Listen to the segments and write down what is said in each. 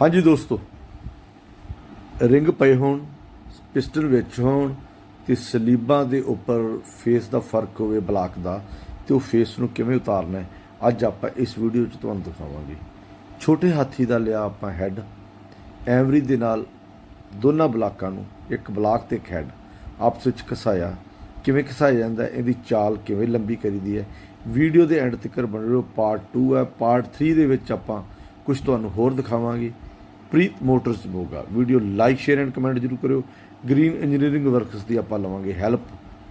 ਹਾਂਜੀ ਦੋਸਤੋ, ਰਿੰਗ ਪਏ ਹੋਣ, ਪਿਸਟਲ ਵਿੱਚ ਹੋਣ, ਤੇ ਸਲੀਬਾਂ ਦੇ ਉੱਪਰ ਫੇਸ ਦਾ ਫ਼ਰਕ ਹੋਵੇ ਬਲਾਕ ਦਾ, ਤੇ ਉਹ ਫੇਸ ਨੂੰ ਕਿਵੇਂ ਉਤਾਰਨਾ ਹੈ, ਅੱਜ ਆਪਾਂ ਇਸ ਵੀਡੀਓ 'ਚ ਤੁਹਾਨੂੰ ਦਿਖਾਵਾਂਗੇ। ਛੋਟੇ ਹਾਥੀ ਦਾ ਲਿਆ ਆਪਾਂ ਹੈੱਡ ਐਵਰੀ ਦੇ ਨਾਲ ਦੋਨਾਂ ਬਲਾਕਾਂ ਨੂੰ ਇੱਕ ਬਲਾਕ ਤੇ ਇੱਕ ਹੈੱਡ ਆਪਸ ਵਿੱਚ ਘਸਾਇਆ। ਕਿਵੇਂ ਘਸਾਇਆ ਜਾਂਦਾ ਇਹਦੀ ਚਾਲ ਕਿਵੇਂ ਲੰਬੀ ਕਰੀਦੀ ਹੈ। ਵੀਡੀਓ ਦੇ ਐਂਡ ਤੱਕ ਬਣ ਰਹੋ ਪਾਰਟ 2 ਹੈ ਪਾਰਟ 3 ਦੇ ਵਿੱਚ ਆਪਾਂ ਕੁਝ ਤੁਹਾਨੂੰ ਹੋਰ ਦਿਖਾਵਾਂਗੇ। Preet motors Moga video like, share and comment ਜ਼ਰੂਰ ਕਰਿਓ। ਗ੍ਰੀਨ ਇੰਜੀਨੀਅਰਿੰਗ ਵਰਕਸ ਦੀ ਆਪਾਂ ਲਵਾਂਗੇ ਹੈਲਪ।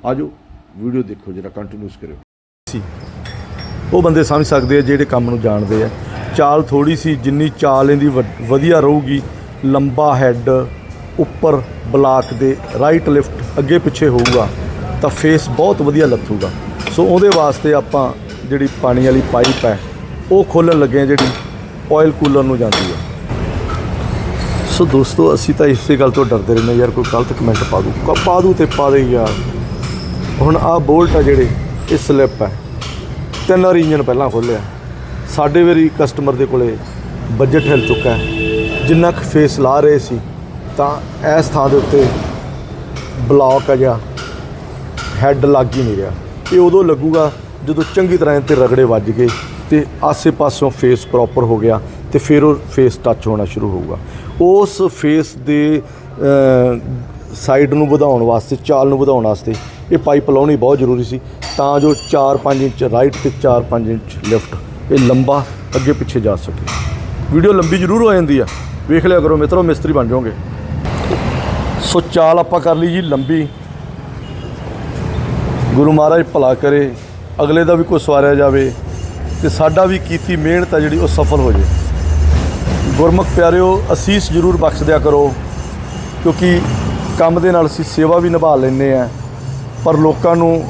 ਆਜੋ, ਵੀਡੀਓ ਦੇਖੋ, ਜਰਾ ਕੰਟੀਨਿਊਸ ਕਰਿਓ। ਸੀ। ਉਹ ਬੰਦੇ ਸਮਝ ਸਕਦੇ ਆ ਜਿਹੜੇ ਕੰਮ ਨੂੰ ਜਾਣਦੇ ਆ। ਚਾਲ ਥੋੜੀ ਸੀ, ਜਿੰਨੀ ਚਾਲ ਇਹਦੀ ਵ- ਵਧੀਆ ਰਹੂਗੀ। ਲੰਬਾ ਹੈੱਡ ਉੱਪਰ ਬਲਾਕ ਦੇ ਰਾਈਟ ਲਿਫਟ ਅੱਗੇ ਪਿੱਛੇ ਹੋਊਗਾ। ਤਾਂ ਫੇਸ ਬਹੁਤ ਵਧੀਆ ਲੱਥੂਗਾ। ਸੋ ਉਹਦੇ ਵਾਸਤੇ ਆਪਾਂ ਜਿਹੜੀ ਪਾਣੀ ਵਾਲੀ ਪਾਈਪ ਹੈ, ਉਹ ਖੋਲਣ ਲੱਗੇ ਆ ਜਿਹੜੀ ਆਇਲ ਕੂਲਰ ਨੂੰ ਜਾਂਦੀ ਹੈ ਸੋ ਦੋਸਤੋ, ਅਸੀਂ ਤਾਂ ਇਸੇ ਗੱਲ ਤੋਂ ਡਰਦੇ ਰਹਿੰਦੇ ਯਾਰ ਕੋਈ ਗਲਤ ਕਮੈਂਟ ਪਾ ਦੂ ਪਾ ਦੂ ਤੇ ਪਾ ਦੇ ਯਾਰ। ਹੁਣ ਆਹ ਬੋਲਟ ਆ ਜਿਹੜੇ, ਇਹ ਸਲਿੱਪ ਹੈ ਤਿੰਨ ਵਾਰੀ ਇੰਜਨ ਪਹਿਲਾਂ ਖੋਲਿਆ ਸਾਡੇ ਵਾਰੀ ਕਸਟਮਰ ਦੇ ਕੋਲੇ ਬਜਟ ਹਿੱਲ ਚੁੱਕਾ ਹੈ। ਜਿੰਨਾ ਕੁ ਫੇਸ ਲਾ ਰਹੇ ਸੀ, ਤਾਂ ਇਸ ਥਾਂ ਦੇ ਉੱਤੇ ਬਲੌਕ ਆ ਜਾਂ ਹੈੱਡ ਲੱਗ ਹੀ ਨਹੀਂ ਰਿਹਾ। ਇਹ ਉਦੋਂ ਲੱਗੂਗਾ ਜਦੋਂ ਚੰਗੀ ਤਰ੍ਹਾਂ ਤੇ ਰਗੜੇ ਵੱਜ ਗਏ ਤੇ ਆਸੇ-ਪਾਸਿਓਂ ਫੇਸ ਪ੍ਰੋਪਰ ਹੋ ਗਿਆ ਤੇ ਫਿਰ ਉਹ ਫੇਸ ਟੱਚ ਹੋਣਾ ਸ਼ੁਰੂ ਹੋਊਗਾ। ਉਸ ਫੇਸ ਦੇ ਸਾਈਡ ਨੂੰ ਵਧਾਉਣ ਵਾਸਤੇ, ਚਾਲ ਨੂੰ ਵਧਾਉਣ ਵਾਸਤੇ ਇਹ ਪਾਈਪ ਲਾਉਣੀ ਬਹੁਤ ਜ਼ਰੂਰੀ ਸੀ ਤਾਂ ਜੋ 4-5 ਇੰਚ ਰਾਈਟ ਤੇ 4-5 ਇੰਚ ਲੈਫਟ ਇਹ ਲੰਬਾ ਅੱਗੇ ਪਿੱਛੇ ਜਾ ਸਕੇ। ਵੀਡੀਓ ਲੰਬੀ ਜ਼ਰੂਰ ਹੋ ਜਾਂਦੀ ਆ। ਵੇਖ ਲਿਆ ਕਰੋ ਮਿੱਤਰੋ, ਮਿਸਤਰੀ ਬਣ ਜਾਓਗੇ। ਸੋ ਚਾਲ ਆਪਾਂ ਕਰ ਲਈ ਜੀ ਲੰਬੀ। ਗੁਰੂ ਮਹਾਰਾਜ ਭਲਾ ਕਰੇ, ਅਗਲੇ ਦਾ ਵੀ ਕੋਈ ਸਵਾਰਿਆ ਜਾਵੇ ਤੇ ਸਾਡਾ ਵੀ ਕੀਤੀ ਮਿਹਨਤ ਆ ਜਿਹੜੀ ਉਹ ਸਫਲ ਹੋ ਜੇ ਗੁਰਮੁਖ ਪਿਆਰਿਓ, ਅਸੀਸ ਜ਼ਰੂਰ ਬਖਸ਼ ਦਿਆ ਕਰੋ, ਕਿਉਂਕਿ ਕੰਮ ਦੇ ਨਾਲ ਅਸੀਂ ਸੇਵਾ ਵੀ ਨਿਭਾ ਲੈਂਦੇ ਆ ਪਰ ਲੋਕਾਂ ਨੂੰ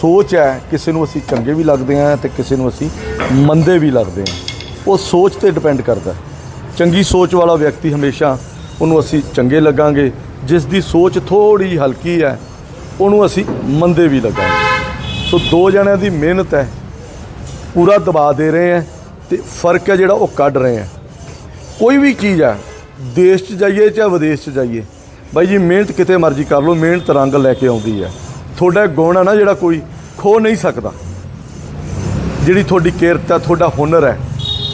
ਸੋਚ ਹੈ, ਕਿਸੇ ਨੂੰ ਅਸੀਂ ਚੰਗੇ ਵੀ ਲੱਗਦੇ ਆ ਤੇ ਕਿਸੇ ਨੂੰ ਅਸੀਂ ਮੰਦੇ ਵੀ ਲੱਗਦੇ ਆ ਉਹ ਸੋਚ ਤੇ ਡਿਪੈਂਡ ਕਰਦਾ ਚੰਗੀ ਸੋਚ ਵਾਲਾ ਵਿਅਕਤੀ ਹਮੇਸ਼ਾ ਉਹਨੂੰ ਅਸੀਂ ਚੰਗੇ ਲੱਗਾਂਗੇ। ਜਿਸ ਦੀ ਸੋਚ ਥੋੜੀ ਹਲਕੀ ਹੈ, ਉਹਨੂੰ ਅਸੀਂ ਮੰਦੇ ਵੀ ਲੱਗਾਂਗੇ। ਸੋ ਦੋ ਜਣਿਆਂ ਦੀ ਮਿਹਨਤ ਹੈ, ਪੂਰਾ ਦਬਾ ਦੇ ਰਹੇ ਹੈ ਤੇ ਫ਼ਰਕ ਹੈ ਜਿਹੜਾ ਉਹ ਕੱਢ ਰਹੇ ਹੈ। ਕੋਈ ਵੀ ਚੀਜ਼ ਹੈ ਦੇਸ਼ 'ਚ ਜਾਈਏ ਜਾਂ ਵਿਦੇਸ਼ 'ਚ ਜਾਈਏ, ਬਾਈ ਜੀ ਮਿਹਨਤ ਕਿਤੇ ਮਰਜ਼ੀ ਕਰ ਲਓ, ਮਿਹਨਤ ਰੰਗ ਲੈ ਕੇ ਆਉਂਦੀ ਹੈ ਤੁਹਾਡਾ ਗੁਣ ਹੈ ਨਾ ਜਿਹੜਾ ਕੋਈ ਖੋ ਨਹੀਂ ਸਕਦਾ। ਜਿਹੜੀ ਤੁਹਾਡੀ ਕਿਰਤ ਹੈ ਤੁਹਾਡਾ ਹੁਨਰ ਹੈ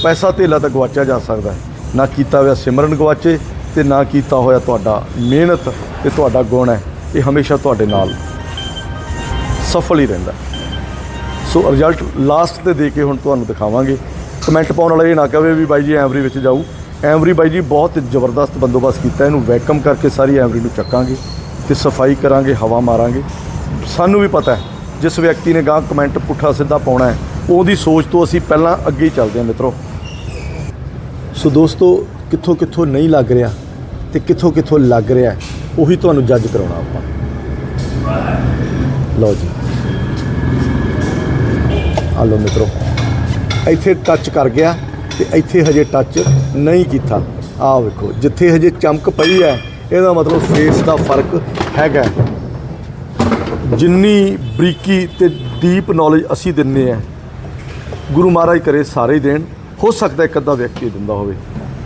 ਪੈਸਾ ਧੇਲਾ ਤਾਂ ਗਵਾਚਿਆ ਜਾ ਸਕਦਾ। ਨਾ ਕੀਤਾ ਹੋਇਆ ਸਿਮਰਨ ਗਵਾਚੇ ਤੇ ਨਾ ਕੀਤਾ ਹੋਇਆ ਤੁਹਾਡਾ ਮਿਹਨਤ ਤੇ ਤੁਹਾਡਾ ਗੁਣ ਹੈ ਇਹ ਹਮੇਸ਼ਾ ਤੁਹਾਡੇ ਨਾਲ ਸਫਲ ਹੀ ਰਹਿੰਦਾ। ਸੋ ਰਿਜ਼ਲਟ ਲਾਸਟ ਤੇ ਦੇ ਕੇ ਹੁਣ ਤੁਹਾਨੂੰ ਦਿਖਾਵਾਂਗੇ। ਕਮੈਂਟ ਪਾਉਣ ਵਾਲਾ ਇਹ ਨਾ ਕਹੇ ਵੀ ਬਾਈ ਜੀ ਐਵਰੀ ਵਿੱਚ ਜਾਊ। ਐਮਰੀ ਬਾਈ ਜੀ ਬਹੁਤ ਜ਼ਬਰਦਸਤ ਬੰਦੋਬਸਤ ਕੀਤਾ, ਇਹਨੂੰ ਵੈਕਮ ਕਰਕੇ ਸਾਰੀ ਐਮਰੀ ਨੂੰ ਚੱਕਾਂਗੇ ਤੇ ਸਫ਼ਾਈ ਕਰਾਂਗੇ, ਹਵਾ ਮਾਰਾਂਗੇ। ਸਾਨੂੰ ਵੀ ਪਤਾ ਹੈ, ਜਿਸ ਵਿਅਕਤੀ ਨੇ ਗਾਂ ਕਮੈਂਟ ਪੁੱਠਾ ਸਿੱਧਾ ਪਾਉਣਾ ਹੈ, ਉਹਦੀ ਸੋਚ ਤੋਂ ਅਸੀਂ ਪਹਿਲਾਂ ਅੱਗੇ ਹੀ ਚੱਲਦੇ ਹਾਂ ਮਿੱਤਰੋ। ਸੋ ਦੋਸਤੋ ਕਿੱਥੋਂ ਕਿੱਥੋਂ ਨਹੀਂ ਲੱਗ ਰਿਹਾ ਤੇ ਕਿੱਥੋਂ ਕਿੱਥੋਂ ਲੱਗ ਰਿਹਾ, ਉਹੀ ਤੁਹਾਨੂੰ ਜੱਜ ਕਰਾਉਣਾ ਆਪਾਂ। ਲਓ ਜੀ। ਆ ਲਓ ਮਿੱਤਰੋ, ਇੱਥੇ ਟੱਚ ਕਰ ਗਿਆ। ਤੇ ਇੱਥੇ ਹਜੇ ਟੱਚ ਨਹੀਂ ਕੀਤਾ। ਆਹ ਵੇਖੋ, ਜਿੱਥੇ ਹਜੇ ਚਮਕ ਪਈ ਹੈ, ਇਹਦਾ ਮਤਲਬ ਫੇਸ ਦਾ ਫ਼ਰਕ ਹੈਗਾ। ਜਿੰਨੀ ਬਰੀਕੀ ਤੇ ਡੀਪ ਨੌਲੇਜ ਅਸੀਂ ਦਿੰਨੇ ਆ ਗੁਰੂ ਮਹਾਰਾਜ ਕਰੇ ਸਾਰੇ ਹੀ ਦੇਣ। ਹੋ ਸਕਦਾ ਇੱਕ ਅੱਧਾ ਵਿਅਕਤੀ ਦਿੰਦਾ ਹੋਵੇ,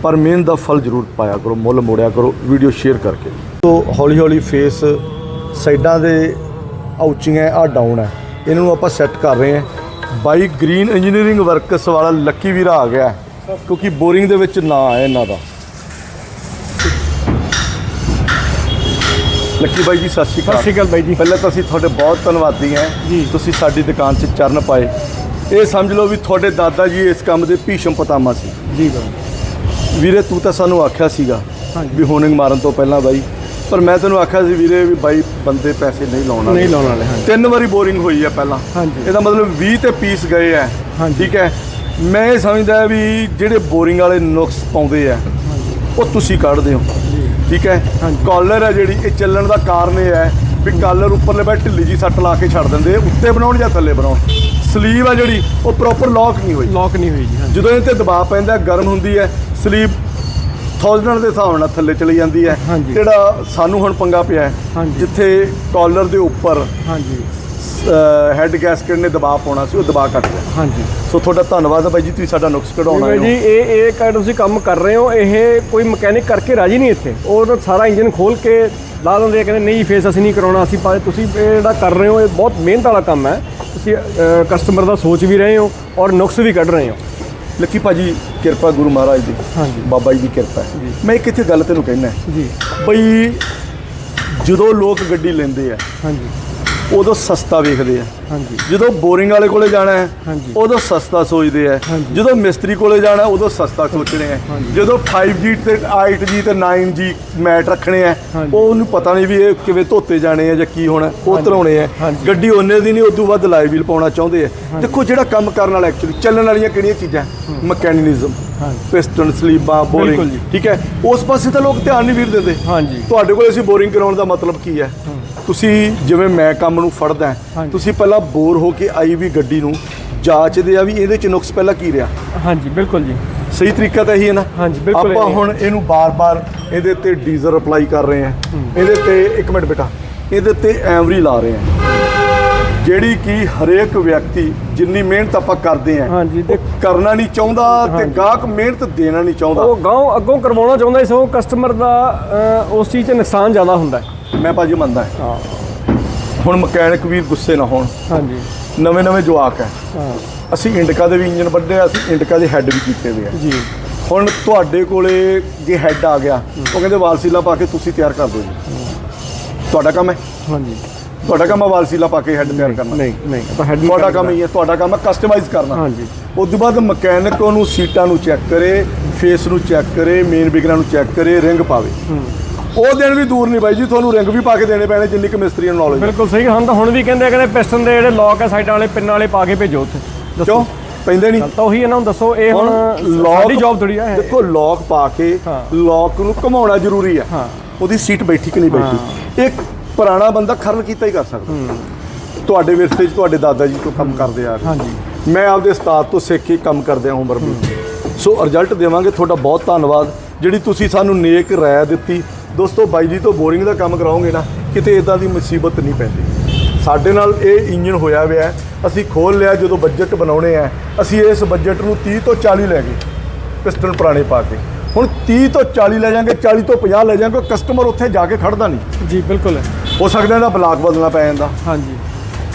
ਪਰ ਮਿਹਨਤ ਦਾ ਫਲ ਜ਼ਰੂਰ ਪਾਇਆ ਕਰੋ, ਮੁੱਲ ਮੋੜਿਆ ਕਰੋ ਵੀਡੀਓ ਸ਼ੇਅਰ ਕਰਕੇ। ਤੋਂ ਹੌਲੀ ਹੌਲੀ ਫੇਸ ਸਾਈਡਾਂ ਦੇ ਆਉਚੀਆਂ ਆ ਡਾਊਨ ਹੈ। ਇਹਨਾਂ ਨੂੰ ਆਪਾਂ ਸੈੱਟ ਕਰ ਰਹੇ ਹਾਂ। ਬਾਈ ਗ੍ਰੀਨ ਇੰਜੀਨੀਅਰਿੰਗ ਵਰਕਸ ਵਾਲਾ ਲੱਕੀ ਵੀਰਾ ਆ ਗਿਆ। ਕਿਉਂਕਿ ਬੋਰਿੰਗ ਦੇ ਵਿੱਚ ਨਾਂ ਹੈ ਇਹਨਾਂ ਦਾ। ਲੱਕੀ ਬਾਈ ਜੀ ਸਤਿ ਸ਼੍ਰੀ ਸਤਿ ਅਕਾਲ ਸ਼੍ਰੀ ਅਕਾਲ ਬਾਈ ਜੀ। ਪਹਿਲਾਂ ਤਾਂ ਅਸੀਂ ਤੁਹਾਡੇ ਬਹੁਤ ਧੰਨਵਾਦੀ ਹਾਂ। ਜੀ। ਤੁਸੀਂ ਸਾਡੀ ਦੁਕਾਨ 'ਚ ਚਰਨ ਪਾਏ। ਇਹ ਸਮਝ ਲਓ ਵੀ ਤੁਹਾਡੇ ਦਾਦਾ ਜੀ ਇਸ ਕੰਮ ਦੇ ਭੀਸ਼ਮ ਪਤਾਮਾ ਸੀ। ਜੀ ਬਾਈ। ਵੀਰੇ ਤੂੰ ਤਾਂ ਸਾਨੂੰ ਆਖਿਆ ਸੀਗਾ। ਵੀ ਹੋਨਿੰਗ ਮਾਰਨ ਤੋਂ ਪਹਿਲਾਂ ਬਾਈ। ਪਰ ਮੈਂ ਤੈਨੂੰ ਆਖਿਆ ਸੀ ਵੀਰੇ ਵੀ ਬਾਈ ਬੰਦੇ ਪੈਸੇ ਨਹੀਂ ਲਾਉਣ ਵਾਲੇ। ਨਹੀਂ ਲਾਉਣ ਵਾਲੇ ਹਾਂਜੀ। ਤਿੰਨ ਵਾਰੀ ਬੋਰਿੰਗ ਹੋਈ ਆ ਪਹਿਲਾਂ। ਹਾਂਜੀ। ਇਹਦਾ ਮਤਲਬ 20 ਤੇ ਪੀਸ ਗਏ ਆ। ਠੀਕ ਹੈ। ਮੈਂ ਇਹ ਸਮਝਦਾ ਵੀ ਜਿਹੜੇ ਬੋਰਿੰਗ ਵਾਲੇ ਨੁਕਸ ਪਾਉਂਦੇ ਆ ਉਹ ਤੁਸੀਂ ਕੱਢਦੇ ਹੋ। ਠੀਕ ਹੈ। ਕਾਲਰ ਹੈ ਜਿਹੜੀ ਇਹ ਚੱਲਣ ਦਾ ਕਾਰਨ ਇਹ ਹੈ ਵੀ ਕਾਲਰ ਉੱਪਰਲੇ ਬੈ ਢਿੱਲੀ ਜੀ ਸੱਟ ਲਾ ਕੇ ਛੱਡ ਦਿੰਦੇ ਉੱਤੇ ਬਣਾਉਣ ਜਾਂ ਥੱਲੇ ਬਣਾਉਣ। ਸਲੀਵ ਆ ਜਿਹੜੀ ਉਹ ਪ੍ਰੋਪਰ ਲੌਕ ਨਹੀਂ ਹੋਈ। ਲੌਕ ਨਹੀਂ ਹੋਈ ਜੀ ਜਦੋਂ ਇਹ ਤੇ ਦਬਾਅ ਪੈਂਦਾ ਗਰਮ ਹੁੰਦੀ ਹੈ ਸਲੀਪ ਥਾਊਜ਼ੈਂਡ ਦੇ ਹਿਸਾਬ ਨਾਲ ਥੱਲੇ ਚਲੀ ਜਾਂਦੀ ਹੈ। ਜਿਹੜਾ ਸਾਨੂੰ ਹੁਣ ਪੰਗਾ ਪਿਆ ਹੈ। ਜਿੱਥੇ ਕਾਲਰ ਦੇ ਉੱਪਰ ਹਾਂਜੀ। ਹੈੱਡ ਗੈਸਕਟ ਨੇ ਦਬਾਅ ਪਾਉਣਾ ਸੀ ਉਹ ਦਬਾਅ ਕੱਟ ਗਿਆ। ਹਾਂਜੀ। ਸੋ ਤੁਹਾਡਾ ਧੰਨਵਾਦ ਹੈ ਬਾਈ ਜੀ ਤੁਸੀਂ ਸਾਡਾ ਨੁਕਸ ਕਢਾਉਣਾ ਜਿਵੇਂ ਜੀ ਇਹ ਇਹ ਕਰ ਤੁਸੀਂ ਕੰਮ ਕਰ ਰਹੇ ਹੋ ਇਹ ਕੋਈ ਮਕੈਨਿਕ ਕਰਕੇ ਰਾਜੀ ਨਹੀਂ ਇੱਥੇ। ਉਹ ਤਾਂ ਸਾਰਾ ਇੰਜਨ ਖੋਲ ਕੇ ਲਾ ਦਿੰਦੇ ਆ ਕਹਿੰਦੇ ਨਹੀਂ ਫੇਸ ਅਸੀਂ ਨਹੀਂ ਕਰਾਉਣਾ ਅਸੀਂ ਪਾ ਤੁਸੀਂ ਇਹ ਜਿਹੜਾ ਕਰ ਰਹੇ ਹੋ ਇਹ ਬਹੁਤ ਮਿਹਨਤ ਵਾਲਾ ਕੰਮ ਹੈ। ਤੁਸੀਂ ਕਸਟਮਰ ਦਾ ਸੋਚ ਵੀ ਰਹੇ ਹੋ ਔਰ ਨੁਕਸ ਵੀ ਕੱਢ ਰਹੇ ਹੋ। ਲੱਕੀ ਭਾਜੀ ਕਿਰਪਾ ਗੁਰੂ ਮਹਾਰਾਜ ਦੀ। ਹਾਂਜੀ। ਬਾਬਾ ਜੀ ਦੀ ਕਿਰਪਾ ਹੈ। ਮੈਂ ਇੱਕ ਇੱਥੇ ਗੱਲ ਤੈਨੂੰ ਕਹਿਣਾ ਹੈ। ਜੀ। ਬਈ ਜਦੋਂ ਲੋਕ ਗੱਡੀ ਲੈਂਦੇ ਆ ਹਾਂਜੀ। ਉਦੋਂ ਸਸਤਾ ਵੇਖਦੇ ਆ। ਜਦੋਂ ਬੋਰਿੰਗ ਵਾਲੇ ਕੋਲੇ ਜਾਣਾ ਹੈ। ਉਦੋਂ ਸਸਤਾ ਸੋਚਦੇ ਆ। ਜਦੋਂ ਮਿਸਤਰੀ ਕੋਲੇ ਜਾਣਾ ਉਦੋਂ ਸਸਤਾ ਸੋਚਣੇ ਆ ਜਦੋਂ 5G ਤੇ 8G ਤੇ 9G ਮੈਟ ਰੱਖਣੇ ਆ। ਉਹ ਉਹਨੂੰ ਪਤਾ ਨਹੀਂ ਵੀ ਇਹ ਕਿਵੇਂ ਧੋਤੇ ਜਾਣੇ ਆ ਜਾਂ ਕੀ ਹੋਣਾ ਉਹ ਧਰਾਉਣੇ ਆ। ਗੱਡੀ ਉਹਨੇ ਦੀ ਨਹੀਂ ਉਦੋਂ ਵੱਧ ਲਾਈਵ ਵੀਲ ਪਾਉਣਾ ਚਾਹੁੰਦੇ ਆ ਦੇਖੋ ਜਿਹੜਾ ਕੰਮ ਕਰਨ ਵਾਲਾ ਐਕਚੁਅਲੀ ਚੱਲਣ ਵਾਲੀਆਂ ਕਿਹੜੀਆਂ ਚੀਜ਼ਾਂ? ਮਕੈਨਿਜ਼ਮ। ਪਿਸਟਨ ਸਲੀਬਾਂ ਬੋਰਿੰਗ। ਠੀਕ ਹੈ? ਉਸ ਪਾਸੇ ਤਾਂ ਲੋਕ ਧਿਆਨ ਨਹੀਂ ਵੀਰ ਦਿੰਦੇ। ਤੁਹਾਡੇ ਕੋਲ ਅਸੀਂ ਬੋਰਿੰਗ ਕਰਾਉਣ ਦਾ ਮਤਲਬ ਕੀ ਹੈ? ਤੁਸੀਂ ਜਿਵੇਂ ਮੈਂ ਕੰਮ ਨੂੰ ਫੜਦਾ। ਤੁਸੀਂ ਪਹਿਲਾਂ ਬੋਰ ਹੋ ਕੇ ਆਈ ਵੀ ਗੱਡੀ ਨੂੰ ਜਾਂਚਦੇ ਆ ਵੀ ਇਹਦੇ ਚ ਨੁਕਸ ਪਹਿਲਾਂ ਕੀ ਰਿਹਾ। ਹਾਂਜੀ ਬਿਲਕੁਲ ਜੀ। ਸਹੀ ਤਰੀਕਾ ਤਾਂ ਇਹੀ ਹੈ ਨਾ? ਹਾਂਜੀ, ਬਿਲਕੁਲ ਆਪਾਂ ਇਹੀ ਹੈ। ਹੁਣ ਇਹਨੂੰ ਬਾਰ-ਬਾਰ ਇਹਦੇ ਤੇ ਡੀਜ਼ਲ ਅਪਲਾਈ ਕਰ ਰਹੇ ਆ ਇਹਦੇ ਤੇ ਇੱਕ ਮਿੰਟ ਬੇਟਾ ਇਹਦੇ ਤੇ ਐਵਰੀ ਲਾ ਰਹੇ ਆ ਜਿਹੜੀ ਕਿ ਹਰੇਕ ਵਿਅਕਤੀ ਜਿੰਨੀ ਮਿਹਨਤ ਆਪਾਂ ਕਰਦੇ ਆ ਹਾਂਜੀ, ਤੇ- ਕਰਨਾ ਨਹੀਂ ਚਾਹੁੰਦਾ ਤੇ। ਗਾਹਕ ਮਿਹਨਤ ਦੇਣਾ ਨਹੀਂ ਚਾਹੁੰਦਾ। ਉਹ ਗਾਉਂ ਅੱਗੋਂ ਕਰਵਾਉਣਾ ਚਾਹੁੰਦਾ ਸੀ ਉਹ ਕਸਟਮਰ ਦਾ ਉਸ ਚੀਜ਼ 'ਚ ਨੁਕਸਾਨ ਜ਼ਿਆਦਾ ਹੁੰਦਾ ਹੈ। ਮੈਂ ਭਾਜੀ ਮੰਨਦਾ ਹਾਂ। ਹੁਣ ਮਕੈਨਿਕ ਵੀਰ ਗੁੱਸੇ ਨਾ ਹੋਣ। ਹਾਂਜੀ। ਨਵੇਂ ਨਵੇਂ ਜਵਾਕ ਹੈ। ਹਾਂ। ਅਸੀਂ ਇੰਡਕਾ ਦੇ ਵੀ ਇੰਜਨ ਵੱਡੇ ਆ ਅਸੀਂ ਇੰਡਕਾ ਦੇ ਹੈੱਡ ਵੀ ਕੀਤੇ ਹੋਏ ਆ। ਜੀ। ਹੁਣ ਤੁਹਾਡੇ ਕੋਲੇ ਜੇ ਹੈੱਡ ਆ ਗਿਆ ਉਹ ਕਹਿੰਦੇ ਵਾਲਸੀਲਾ ਪਾ ਕੇ ਤੁਸੀਂ ਤਿਆਰ ਕਰ ਦਿਓ ਜੀ। ਤੁਹਾਡਾ ਕੰਮ ਹੈ? ਹਾਂਜੀ। ਤੁਹਾਡਾ ਕੰਮ ਹੈ ਵਾਲਸੀਲਾ ਪਾ ਕੇ ਹੈੱਡ ਤਿਆਰ ਕਰਨਾ। ਨਹੀਂ ਨਹੀਂ ਆਪਾਂ ਹੈਡ ਤੁਹਾਡਾ ਕੰਮ ਹੀ ਹੈ ਤੁਹਾਡਾ ਕੰਮ ਹੈ ਕਸਟਮਾਈਜ਼ ਕਰਨਾ। ਹਾਂਜੀ। ਉਸ ਤੋਂ ਬਾਅਦ ਮਕੈਨਿਕ ਉਹਨੂੰ ਸੀਟਾਂ ਨੂੰ ਚੈੱਕ ਕਰੇ ਫੇਸ ਨੂੰ ਚੈੱਕ ਕਰੇ ਮੇਨ ਬਿਗਰਾਂ ਨੂੰ ਚੈੱਕ ਕਰੇ ਰਿੰਗ ਪਾਵੇ। ਉਹ ਦਿਨ ਵੀ ਦੂਰ ਨਹੀਂ ਬਾਈ ਜੀ ਤੁਹਾਨੂੰ ਰਿੰਗ ਵੀ ਪਾ ਕੇ ਦੇਣੇ ਪੈਣੇ ਜਿੰਨੀ ਕਿ ਮਿਸਤਰੀਆਂ ਨੂੰ ਨੌਲੇਜ ਬਿਲਕੁਲ ਸਹੀ ਹੁਣ ਤਾਂ ਹੁਣ ਵੀ ਕਹਿੰਦੇ ਆ ਕਹਿੰਦੇ ਪਿਸਟਨ ਦੇ ਜਿਹੜੇ ਲੌਕ ਹੈ ਸਾਈਡਾਂ ਵਾਲੇ ਪਿੰਨਾਂ ਵਾਲੇ ਪਾ ਕੇ ਭੇਜੋ ਉੱਥੇ। ਦੱਸੋ। ਕਿਉਂ? ਪੈਂਦੇ ਨਹੀਂ। ਤਾਂ ਉਹੀ ਇਹਨਾਂ ਨੂੰ ਦੱਸੋ ਇਹ ਹੁਣ ਸਾਡੀ ਜੌਬ ਥੋੜੀ ਆ। ਦੇਖੋ ਲੌਕ ਪਾ ਕੇ ਹਾਂ। ਲੌਕ ਨੂੰ ਘੁਮਾਉਣਾ ਜ਼ਰੂਰੀ ਆ। ਹਾਂ। ਉਹਦੀ ਸੀਟ ਬੈਠੀ ਕਿ ਨਹੀਂ ਬੈਠੀ? ਇੱਕ ਪੁਰਾਣਾ ਬੰਦਾ ਖਰਲ ਕੀਤਾ ਹੀ ਕਰ ਸਕਦਾ। ਤੁਹਾਡੇ ਵਿਰਸੇ 'ਚ ਤੁਹਾਡੇ ਦਾਦਾ ਜੀ ਤੋਂ ਕੰਮ ਕਰਦੇ ਆ ਰਹੇ। ਹਾਂਜੀ। ਮੈਂ ਆਪਦੇ ਉਸਤਾਦ ਤੋਂ ਸਿੱਖ ਕੇ ਕੰਮ ਕਰਦਿਆਂ ਉਮਰ ਵੀ ਸੋ ਰਿਜ਼ਲਟ ਦੇਵਾਂਗੇ ਤੁਹਾਡਾ ਬਹੁਤ ਧੰਨਵਾਦ। ਜਿਹੜੀ ਤੁਸੀਂ ਸਾਨੂੰ ਨੇਕ ਰਾਇ ਦਿੱਤੀ ਦੋਸਤੋ ਬਾਈ ਜੀ ਤੋਂ ਬੋਰਿੰਗ ਦਾ ਕੰਮ ਕਰਾਓਗੇ ਨਾ ਕਿਤੇ ਇਦਾਂ ਦੀ ਮੁਸੀਬਤ ਨਹੀਂ ਪੈਂਦੀ। ਸਾਡੇ ਨਾਲ ਇਹ ਇੰਜਨ ਹੋਇਆ ਹੋਇਆ। ਅਸੀਂ ਖੋਲ ਲਿਆ ਜਦੋਂ ਬਜਟ ਬਣਾਉਣੇ ਆ ਅਸੀਂ ਇਸ ਬਜਟ ਨੂੰ 30 ਤੋਂ 40 ਲੈ ਗਏ ਪਿਸਟਨ ਪੁਰਾਣੇ ਪਾ ਕੇ। ਹੁਣ 30 ਤੋਂ 40 ਲੈ ਜਾਾਂਗੇ 40 ਤੋਂ 50 ਲੈ ਜਾਾਂਗੇ ਕਸਟਮਰ ਉੱਥੇ ਜਾ ਕੇ ਖੜਦਾ ਨਹੀਂ। ਜੀ ਬਿਲਕੁਲ ਹੋ। ਸਕਦਾ ਇਹਦਾ ਬਲਾਕ ਬਦਲਣਾ ਪੈ ਜਾਂਦਾ। ਹਾਂਜੀ।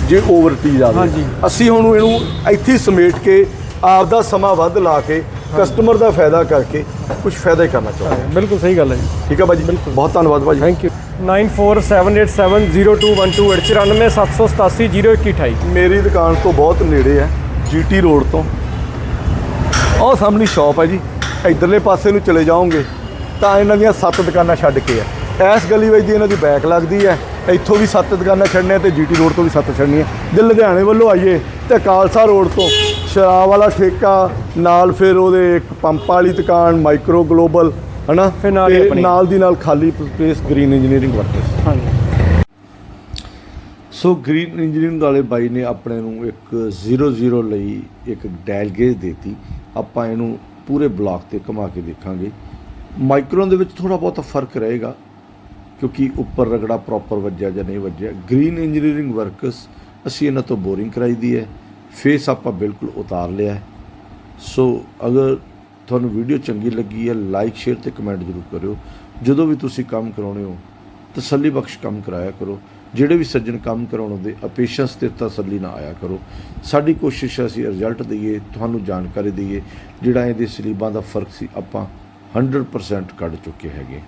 ਜੇ ਓਵਰਟੀ ਜਾਵੇ ਹਾਂਜੀ। ਅਸੀਂ ਹੁਣ ਇਹਨੂੰ ਇੱਥੇ ਸਮੇਟ ਕੇ ਆਪਦਾ ਸਮਾਂ ਵੱਧ ਲਾ ਕੇ ਕਸਟਮਰ ਦਾ ਫਾਇਦਾ ਕਰਕੇ ਕੁਝ ਫਾਇਦਾ ਹੀ ਕਰਨਾ ਚਾਹੁੰਦੇ ਹਾਂ। ਬਿਲਕੁਲ ਸਹੀ ਗੱਲ ਹੈ ਜੀ। ਠੀਕ ਹੈ ਭਾਜੀ? ਬਹੁਤ ਧੰਨਵਾਦ ਭਾਜੀ। ਥੈਂਕ ਯੂ 9478702128 ਮੇਰੀ ਦੁਕਾਨ ਤੋਂ ਬਹੁਤ ਨੇੜੇ ਹੈ ਜੀਟੀ ਰੋਡ ਤੋਂ। ਉਹ ਸਾਹਮਣੀ ਸ਼ਾਪ ਹੈ ਜੀ। ਇਧਰਲੇ ਪਾਸੇ ਨੂੰ ਚਲੇ ਜਾਓਗੇ ਤਾਂ ਇਹਨਾਂ ਦੀਆਂ ਸੱਤ ਦੁਕਾਨਾਂ ਛੱਡ ਕੇ ਆ ਇਸ ਗਲੀ ਵਿੱਚ ਦੀ ਇਹਨਾਂ ਦੀ ਬੈਕ ਲੱਗਦੀ ਹੈ। ਇੱਥੋਂ ਵੀ ਸੱਤ ਦੁਕਾਨਾਂ ਛੱਡਣੀਆਂ ਤੇ ਜੀਟੀ ਰੋਡ ਤੋਂ ਵੀ ਸੱਤ ਛੱਡਣੀਆਂ। ਜੇ ਲੁਧਿਆਣੇ ਵੱਲੋਂ ਆਈਏ ਤੇ ਕਾਲਸਾ ਰੋਡ ਤੋਂ ਸ਼ਰਾਬ ਵਾਲਾ ਠੇਕਾ ਨਾਲ ਫਿਰ ਉਹਦੇ ਇੱਕ ਪੰਪ ਵਾਲੀ ਦੁਕਾਨ ਮਾਈਕਰੋ ਗਲੋਬਲ ਹਨਾ? ਫਿਰ ਨਾਲ ਹੀ ਤੇ ਆਪਣੀ। ਨਾਲ ਦੀ ਨਾਲ ਖਾਲੀ ਸਪੇਸ ਗ੍ਰੀਨ ਇੰਜੀਨੀਅਰਿੰਗ ਵਰਕਰਸ ਹਾਂਜੀ। ਸੋ ਗ੍ਰੀਨ ਇੰਜੀਨੀਅਰਿੰਗ ਵਾਲੇ ਬਾਈ ਨੇ ਆਪਣੇ ਨੂੰ ਇੱਕ 00 ਲਈ ਇੱਕ ਡਾਇਲ ਗੇਜ ਦਿੱਤੀ। ਆਪਾਂ ਇਹਨੂੰ ਪੂਰੇ ਬਲਾਕ ਤੇ ਘੁਮਾ ਕੇ ਦੇਖਾਂਗੇ। ਮਾਈਕਰੋਨ ਦੇ ਵਿੱਚ ਥੋੜਾ ਬਹੁਤ ਫ਼ਰਕ ਰਹੇਗਾ ਕਿਉਂਕਿ ਉੱਪਰ ਰਗੜਾ ਪ੍ਰੋਪਰ ਵੱਜਿਆ ਜਾਂ ਨਹੀਂ ਵੱਜਿਆ। ਗ੍ਰੀਨ ਇੰਜੀਨੀਅਰਿੰਗ ਵਰਕਰਸ ਅਸੀਂ ਇਹਨਾਂ ਤੋਂ ਬੋਰਿੰਗ ਕਰਾਈ ਦੀ ਹੈ। ਫੇਸ ਆਪਾਂ ਬਿਲਕੁਲ ਉਤਾਰ ਲਿਆ ਹੈ। ਸੋ ਅਗਰ ਤੁਹਾਨੂੰ ਵੀਡੀਓ ਚੰਗੀ ਲੱਗੀ ਹੈ ਲਾਈਕ ਸ਼ੇਅਰ ਤੇ ਕਮੈਂਟ ਜ਼ਰੂਰ ਕਰਿਓ। ਜਦੋਂ ਵੀ ਤੁਸੀਂ ਕੰਮ ਕਰਾਉਣੇ ਹੋ, ਤਸੱਲੀ ਬਖਸ਼ ਕੰਮ ਕਰਾਇਆ ਕਰੋ। ਜਿਹੜੇ ਵੀ ਸੱਜਣ ਕੰਮ ਕਰਾਉਣ ਦੇ ਅਪੇਸ਼ੈਂਸ ਤੇ ਤਸੱਲੀ ਨਾ ਆਇਆ ਕਰੋ। ਸਾਡੀ ਕੋਸ਼ਿਸ਼ ਹੈ, ਅਸੀਂ ਰਿਜ਼ਲਟ ਦਈਏ, ਤੁਹਾਨੂੰ ਜਾਣਕਾਰੀ ਦਈਏ। ਜਿਹੜਾ ਇਹਦੇ ਸਲੀਬਾਂ ਦਾ ਫ਼ਰਕ ਸੀ, ਆਪਾਂ 100% ਕੱਢ ਚੁੱਕੇ ਹੈਗੇ।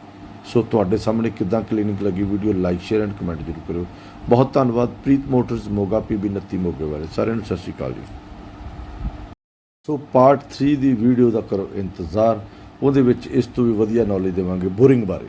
ਸੋ ਤੁਹਾਡੇ ਸਾਹਮਣੇ ਕਿਦਾਂ ਕਲੀਨਿਕ ਲੱਗੀ video like share and comment ਜ਼ਰੂਰ ਕਰਿਓ। ਬਹੁਤ ਧੰਨਵਾਦ, ਪ੍ਰੀਤ ਮੋਟਰਸ ਮੋਗਾ ਪੀਬੀ 29 ਮੋਗੇ ਵਾਲੇ। ਸਾਰਿਆਂ ਨੂੰ ਸਤਿ ਸ਼੍ਰੀ ਅਕਾਲ ਜੀ। ਸੋ ਪਾਰਟ 3 ਦੀ ਵੀਡੀਓ ਦਾ ਕਰੋ ਇੰਤਜ਼ਾਰ। ਉਹਦੇ ਵਿੱਚ ਇਸ ਤੋਂ ਵੀ ਵਧੀਆ ਨੌਲੇਜ ਦੇਵਾਂਗੇ ਬੋਰਿੰਗ ਬਾਰੇ।